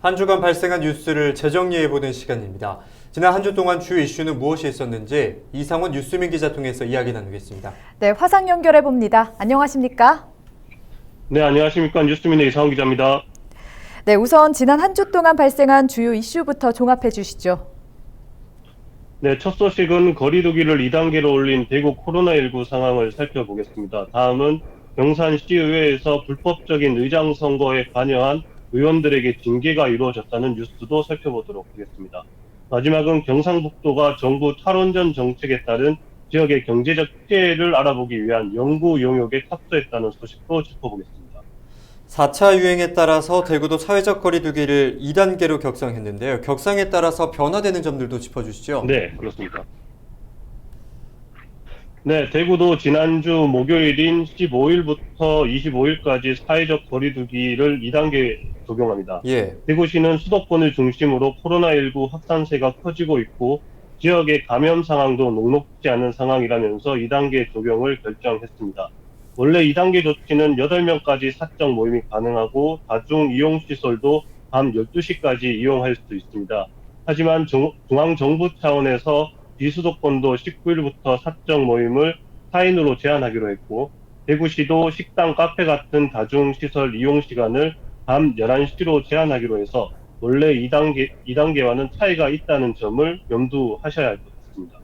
한 주간 발생한 뉴스를 재정리해보는 시간입니다. 지난 한 주 동안 주 이슈는 무엇이 있었는지 이상원 뉴스민 기자 통해서 이야기 나누겠습니다. 네, 화상 연결해 봅니다. 안녕하십니까? 네, 안녕하십니까. 뉴스민의 이상훈 기자입니다. 네, 우선 지난 한 주 동안 발생한 주요 이슈부터 종합해 주시죠. 네, 첫 소식은 거리두기를 2단계로 올린 대구 코로나19 상황을 살펴보겠습니다. 다음은 경산 시의회에서 불법적인 의장 선거에 관여한 의원들에게 징계가 이루어졌다는 뉴스도 살펴보도록 하겠습니다. 마지막은 경상북도가 정부 탈원전 정책에 따른 지역의 경제적 피해를 알아보기 위한 연구 용역에 착수했다는 소식도 짚어보겠습니다. 4차 유행에 따라서 대구도 사회적 거리두기를 2단계로 격상했는데요. 격상에 따라서 변화되는 점들도 짚어주시죠. 네, 그렇습니다. 네, 대구도 지난주 목요일인 15일부터 25일까지 사회적 거리두기를 2단계 적용합니다. 예. 대구시는 수도권을 중심으로 코로나19 확산세가 커지고 있고 지역의 감염 상황도 녹록지 않은 상황이라면서 2단계 적용을 결정했습니다. 원래 2단계 조치는 8명까지 사적 모임이 가능하고 다중 이용 시설도 밤 12시까지 이용할 수 있습니다. 하지만 중, 중앙정부 차원에서 비수도권도 19일부터 사적 모임을 4인으로 제한하기로 했고 대구시도 식당, 카페 같은 다중시설 이용 시간을 밤 11시로 제한하기로 해서 원래 2단계, 2단계와는 차이가 있다는 점을 염두하셔야 할 것 같습니다.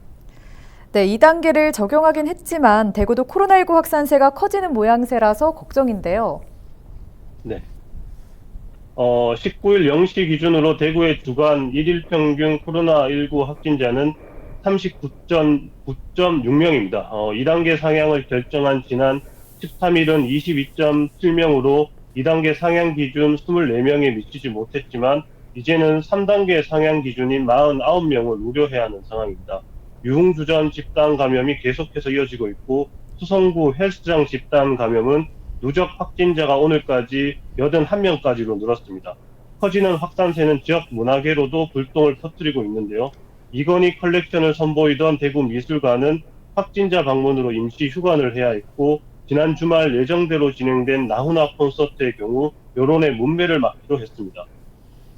네, 2단계를 적용하긴 했지만 대구도 코로나19 확산세가 커지는 모양새라서 걱정인데요. 네. 어, 19일 0시 기준으로 대구의 주간 1일 평균 코로나19 확진자는 39.9.6명입니다. 어, 2단계 상향을 결정한 지난 13일은 22.7명으로 2단계 상향 기준 24명에 미치지 못했지만 이제는 3단계 상향 기준인 49명을 우려해야 하는 상황입니다. 유흥주점 집단 감염이 계속해서 이어지고 있고 수성구 헬스장 집단 감염은 누적 확진자가 오늘까지 81명까지로 늘었습니다. 커지는 확산세는 지역 문화계로도 불똥을 터뜨리고 있는데요. 이건희 컬렉션을 선보이던 대구 미술관은 확진자 방문으로 임시 휴관을 해야 했고 지난 주말 예정대로 진행된 나훈아 콘서트의 경우 여론의 문매를 막기로 했습니다.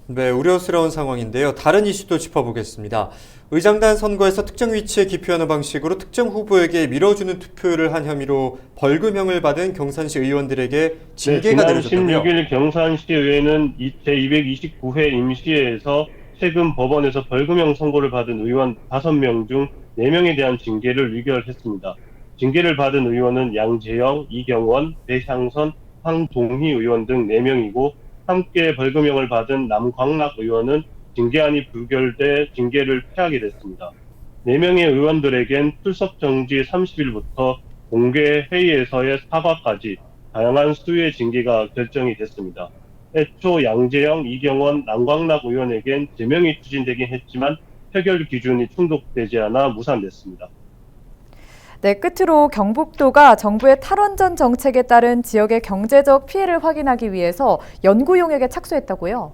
네, 우려스러운 상황인데요. 다른 이슈도 짚어보겠습니다. 의장단 선거에서 특정 위치에 기표하는 방식으로 특정 후보에게 밀어주는 투표를 한 혐의로 벌금형을 받은 경산시 의원들에게 징계가 네. 지난 16일 경산시 의회는 제229회 임시회에서 최근 법원에서 벌금형 선고를 받은 의원 5명 중 4명에 대한 징계를 의결했습니다. 징계를 받은 의원은 양재영, 이경원, 배향선, 황동희 의원 등 4명이고 함께 벌금형을 받은 남광락 의원은 징계안이 부결돼 징계를 피하게 됐습니다. 4명의 의원들에겐 출석 정지 30일부터 공개 회의에서의 사과까지 다양한 수위의 징계가 결정이 됐습니다. 애초 양재영, 이경원, 남광락 의원에겐 제명이 추진되긴 했지만 표결 기준이 충족되지 않아 무산됐습니다. 네, 끝으로 경북도가 정부의 탈원전 정책에 따른 지역의 경제적 피해를 확인하기 위해서 연구 용역에 착수했다고요.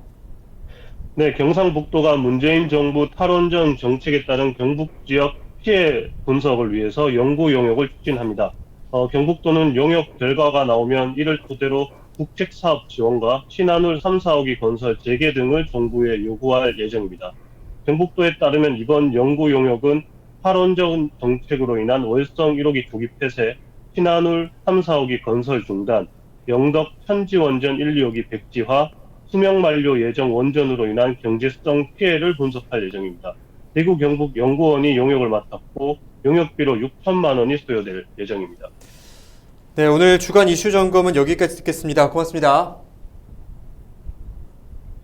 네, 경상북도가 문재인 정부 탈원전 정책에 따른 경북 지역 피해 분석을 위해서 연구 용역을 추진합니다. 어, 경북도는 용역 결과가 나오면 이를 토대로 국책사업 지원과 신한울 3, 4호기 건설 재개 등을 정부에 요구할 예정입니다. 경북도에 따르면 이번 연구 용역은 탈원전 정책으로 인한 월성 1호기 조기 폐쇄, 신한울 3, 4호기 건설 중단, 영덕 천지 원전 1, 2호기 백지화, 수명 만료 예정 원전으로 인한 경제성 피해를 분석할 예정입니다. 대구 경북 연구원이 용역을 맡았고 용역비로 6천만 원이 소요될 예정입니다. 네, 오늘 주간 이슈 점검은 여기까지 듣겠습니다. 고맙습니다.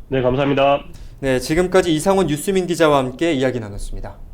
네, 감사합니다. 네, 지금까지 이상원 뉴스민 기자와 함께 이야기 나눴습니다.